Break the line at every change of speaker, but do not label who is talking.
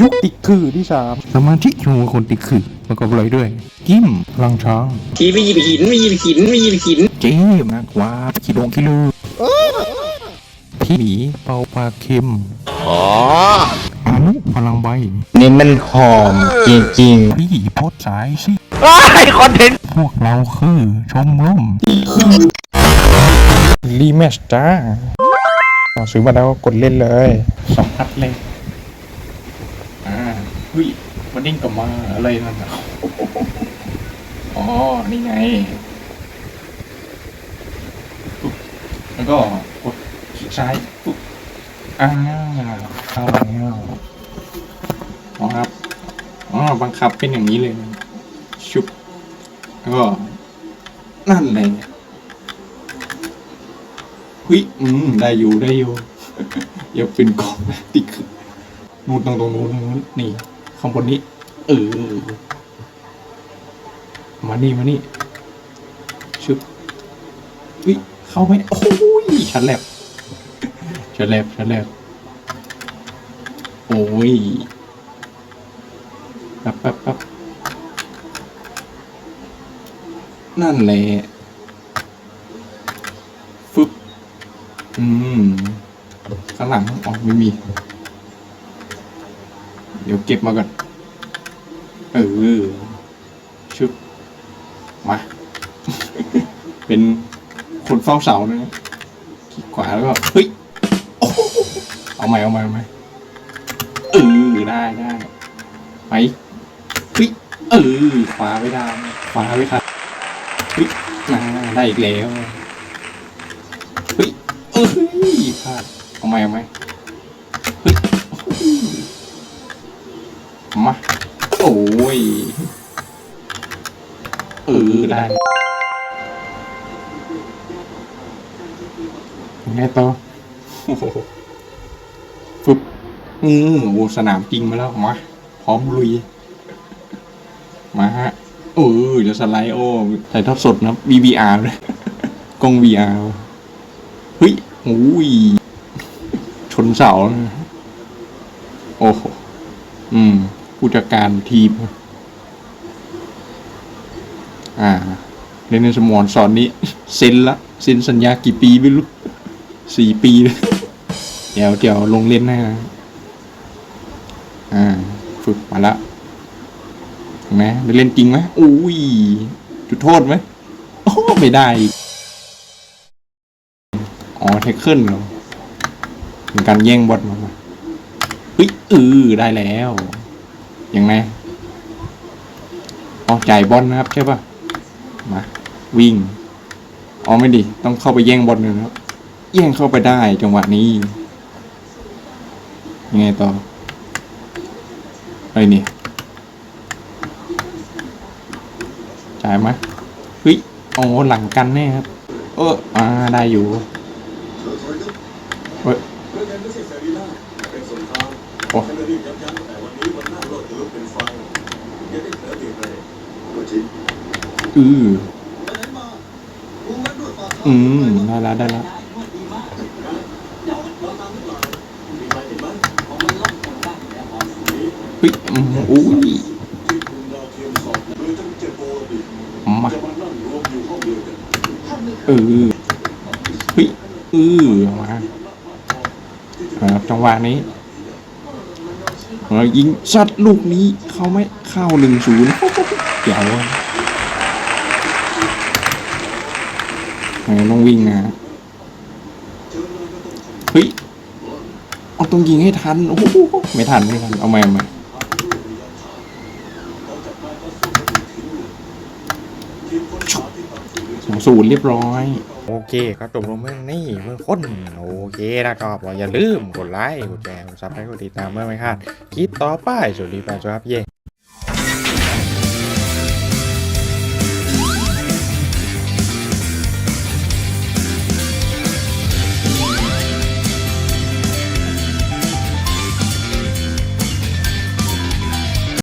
ยุคติดคือที่สามสมาธิชูคนติดคือประกอบเลยด้วย กิมพลังช้าง
ทีไม่หยิบหินไม่หยิบหินไม่หยิบหิน
เจมากกว่าขีดงคิลือพี่หมีเป่าปลาเค็มอ๋ออนุพลังใบ
นี่มันหอมจริง
พี่โพดสายสิ
ไอคอนเทนต์
พวกเราคือชมรมรีแมชจ้าอ๋อซื้อมาแล้วกดเล่นเลยสองพัดเลยอ่าเฮ้ยมันดิ้งกลับมาอะไรนั่นน่ะอ๋อ นี่ไง ปุ๊บ แล้วก็กดคลิกซ้าย ปุ๊บอ่าเข้าแล้วอ๋อครับอ๋อบังคับเป็นอย่างนี้เลย ชุบ แล้วก็ นั่นเลยเฮ้ย อืม ได้อยู่ ได้อยู่ อย่าเป็นกองติ๊กนู่นตรงตรงนู้นตรงนู้นนี่ ข้างบนนี้เออมานี่มานี่ชึบเฮ้ยเข้าไหมโอ้ยชันแลบชันแลบชันแลบโอ้ยแป๊บแป๊บแป๊บนั่นแหละฟึบอืมข้างหลังอ๋อไม่มี เดี๋ยวเก็บมาก่อน เออชึบมา เป็นคนเฝ้าเสานะคลิกขวาแล้วก็ เฮ้ย เอาใหม่เอาใหม่เอาใหม่เออ ได้ได้ไปเฮ้ย เออขวาไม่ได้ขวาไม่ทันเฮ้ยมาได้อีกแล้วเฮ้ยเอ้ยพลาดเอาไหมเอาไหมเฮ้ย มา โอ้ยเออได้ยังไงต่อฟึบอืมโอ้สนามจริงมาแล้วมาพร้อมลุย มาฮะเออจะสไลด์โอ้ถ่ทอดสดนะ VBR เลยกล้อง VR เฮ้ยโอ้ยชนเสาโอ้โหอืม ผู้จัดการทีม อ่าเรนนสมอนสอนนี้เซ็นละเซ็นสัญญากี่ปีไม่รู้สี่ปีเลยเดี๋ยวเดี๋ยวลงเล่นให้นะอ่า ฝึกมาละนไหมได้เล่นจริงไหมอุ้ย จุดโทษไหมโอ้ไม่ได้ อ๋อเทคเคิลเหรอเป็นการแย่งบอลมามาเฮ้ยเออได้แล้ว ยังไงอ๋อจ่ายบอลนะครับใช่ปะมาวิ่งอ๋อไม่ดิต้องเข้าไปแย่งบอลเลยนะครับ แย่งเข้าไปได้จังหวะนี้ ยังไงต่ออะไรนี่จ่ายไหมเฮ้ยโอ้หลังกันแน่ครับ เอออ่าได้อยู่เฮ้ย โอ้อืออืมได้แล้วได้แล้วเฮ้ยอืมอุ้ยมาเออเฮ้ยเออมา ครับจังหวะนี้เรายิงชัดลูกนี้เขาไหมเข้าหนึ่งศูนย์เดี๋ยวต้องวิ่งนะเฮ้ยเอาต้องยิงให้ทันโอ้โหไม่ทันไม่ทันเอาใหม่เอาใหม่ สองศูนย์เรียบร้อย
โอเคครับจบลงเมื่อนี่เมื่อคนโอเคนะครับอย่าลืมกดไลค์กดแชร์กดซับสไครต์กดติดตามเมื่อไม่พลาดคลิปต่อไปสวัสดีแฟนครับเย่